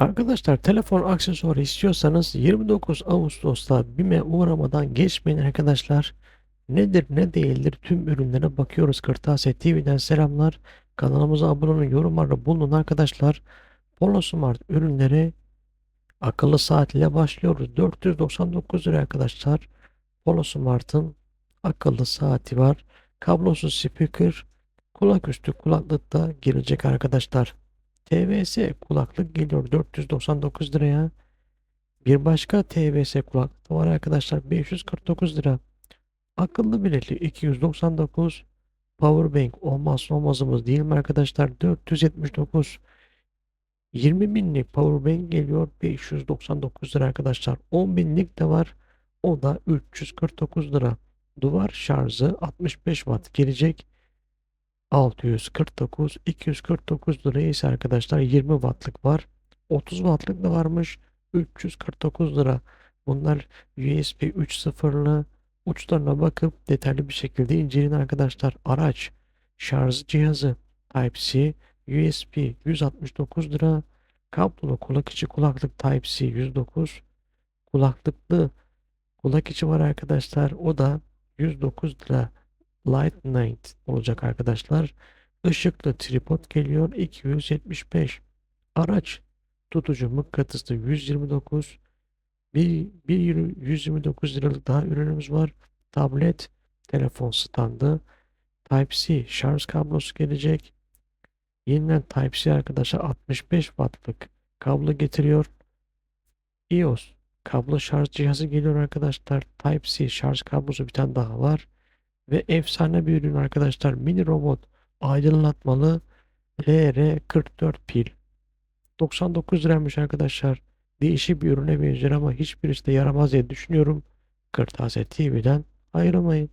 Arkadaşlar telefon aksesuarı istiyorsanız 29 Ağustos'ta BİM'e uğramadan geçmeyin arkadaşlar. Nedir ne değildir tüm ürünlere bakıyoruz. Kırtasiye TV'den selamlar. Kanalımıza abone olun yorumlarda bulunun arkadaşlar. Polo Smart ürünleri akıllı saat ile başlıyoruz. 499 lira arkadaşlar. Polo Smart'ın akıllı saati var. Kablosuz speaker, kulaküstü kulaklık da girecek arkadaşlar. TVS kulaklık geliyor 499 liraya. Bir başka TVS kulaklık var arkadaşlar 549 lira. Akıllı bileklik 299. Powerbank olmazsa olmazımız değil mi arkadaşlar? 479. 20 binlik powerbank geliyor 599 lira arkadaşlar. 10 binlik de var. O da 349 lira. Duvar şarjı 65 watt gelecek. 649, 249 liraya ise arkadaşlar 20 wattlık var. 30 wattlık da varmış. 349 lira. Bunlar USB 3.0'lı uçlarına bakıp detaylı bir şekilde inceleyin arkadaşlar. Araç şarj cihazı Type-C USB 169 lira. Kablolu kulak içi kulaklık Type-C 109. Kulaklıklı kulak içi var arkadaşlar. O da 109 lira. Lightning olacak arkadaşlar. Işıklı tripod geliyor 275. Araç tutucu mıknatıslı 129. Bir, bir euro 129 liralık daha ürünümüz var. Tablet, telefon standı, Type-C şarj kablosu gelecek. Yeniden Type-C arkadaşlar 65 wattlık kablo getiriyor. iOS kablo şarj cihazı geliyor arkadaşlar. Type-C şarj kablosu bir tane daha var. Ve efsane bir ürün arkadaşlar. Mini robot aydınlatmalı LR44 pil. 99 liraymış arkadaşlar. Değişik bir ürüne benziyor ama hiçbirisi de yaramaz diye düşünüyorum. Kırtasiye TV'den ayrılmayın.